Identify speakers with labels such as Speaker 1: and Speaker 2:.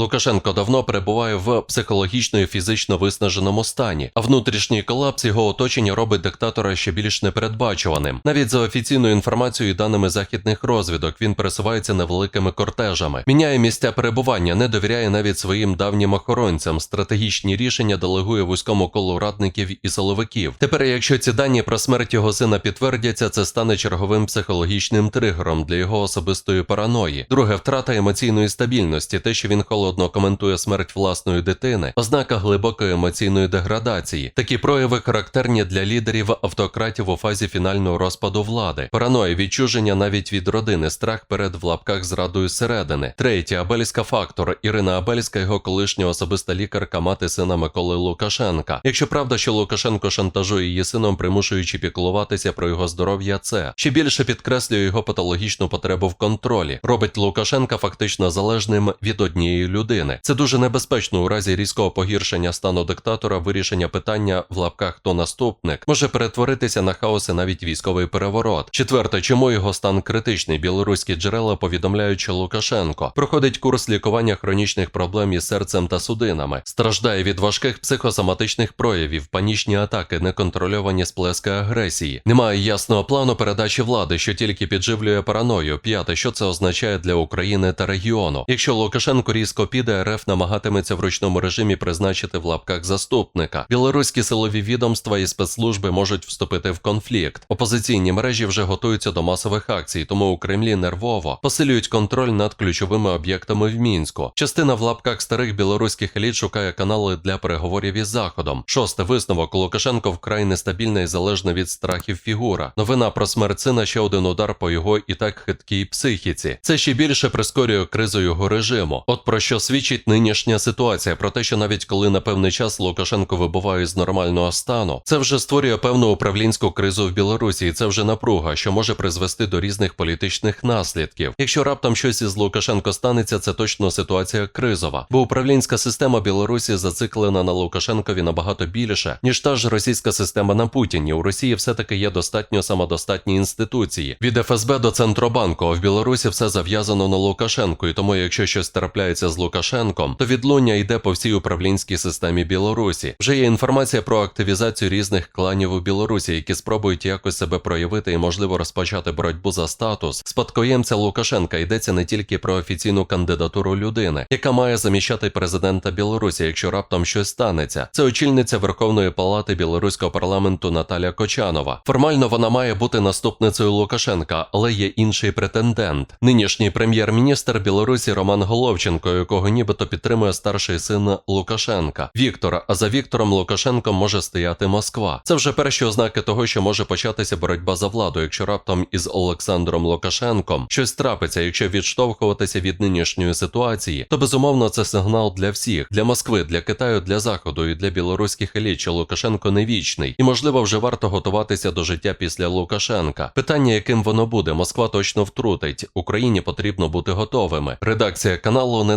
Speaker 1: Лукашенко давно перебуває в психологічно і фізично виснаженому стані, а внутрішній колапс його оточення робить диктатора ще більш непередбачуваним. Навіть за офіційною інформацією і даними західних розвідок він пересувається невеликими кортежами, міняє місця перебування, не довіряє навіть своїм давнім охоронцям. Стратегічні рішення делегує вузькому колу радників і силовиків. Тепер, якщо ці дані про смерть його сина підтвердяться, це стане черговим психологічним тригером для його особистої параної. Друге, втрата емоційної стабільності, те, що він холодно коментує смерть власної дитини, ознака глибокої емоційної деградації. Такі прояви характерні для лідерів автократів у фазі фінального розпаду влади. Параноя, відчуження навіть від родини, страх перед в лапках зрадою зсередини. Третє, Абельська фактор. Ірина Абельська, його колишня особиста лікарка, мати сина Миколи Лукашенка. Якщо правда, що Лукашенко шантажує її сином, примушуючи піклуватися про його здоров'я, це ще більше підкреслює його патологічну потребу в контролі. Робить Лукашенка фактично залежним від однієї людини. Це дуже небезпечно у разі різкого погіршення стану диктатора. Вирішення питання в лапках хто наступник може перетворитися на хаос і навіть військовий переворот. Четверте, чому його стан критичний? Білоруські джерела повідомляють, що Лукашенко проходить курс лікування хронічних проблем із серцем та судинами, страждає від важких психосоматичних проявів, панічні атаки, неконтрольовані сплески агресії. Немає ясного плану передачі влади, що тільки підживлює параною. П'яте, що це означає для України та регіону. Якщо Лукашенко різко піде, РФ намагатиметься в ручному режимі призначити в лапках заступника. Білоруські силові відомства і спецслужби можуть вступити в конфлікт. Опозиційні мережі вже готуються до масових акцій, тому у Кремлі нервово посилюють контроль над ключовими об'єктами в мінську. Частина в лапках старих білоруських еліт шукає канали для переговорів із заходом. Шосте висновок Лукашенко вкрай нестабільна і залежна від страхів фігура. Новина про смерть сина ще один удар по його і так хиткій психіці. Це ще більше прискорює кризу його режиму. От про що свідчить нинішня ситуація, про те, що навіть коли на певний час Лукашенко вибуває з нормального стану, це вже створює певну управлінську кризу в Білорусі, і це вже напруга, що може призвести до різних політичних наслідків. Якщо раптом щось із Лукашенко станеться, це точно ситуація кризова, бо управлінська система Білорусі зациклена на Лукашенкові набагато більше, ніж та ж російська система на Путіні. У Росії все-таки є достатньо самодостатні інституції від ФСБ до Центробанку. А в Білорусі все зав'язано на Лукашенку, і тому, якщо щось трапляється з Лукашенком, то відлуння йде по всій управлінській системі Білорусі. Вже є інформація про активізацію різних кланів у Білорусі, які спробують якось себе проявити і, можливо, розпочати боротьбу за статус. Спадкоємця Лукашенка йдеться не тільки про офіційну кандидатуру людини, яка має заміщати президента Білорусі, якщо раптом щось станеться. Це очільниця Верховної Палати білоруського парламенту Наталя Кочанова. Формально вона має бути наступницею Лукашенка, але є інший претендент. Нинішній прем'єр-міністр Білорусі Роман Головченко, якого нібито підтримує старший син Лукашенка Віктор. А за Віктором Лукашенком може стояти Москва. Це вже перші ознаки того, що може початися боротьба за владу, якщо раптом із Олександром Лукашенком щось трапиться, якщо відштовхуватися від нинішньої ситуації, то безумовно це сигнал для всіх, для Москви, для Китаю, для Заходу і для білоруських еліт, що Лукашенко не вічний, і можливо вже варто готуватися до життя після Лукашенка. Питання, яким воно буде, Москва точно втрутить. Україні потрібно бути готовими. Редакція каналу не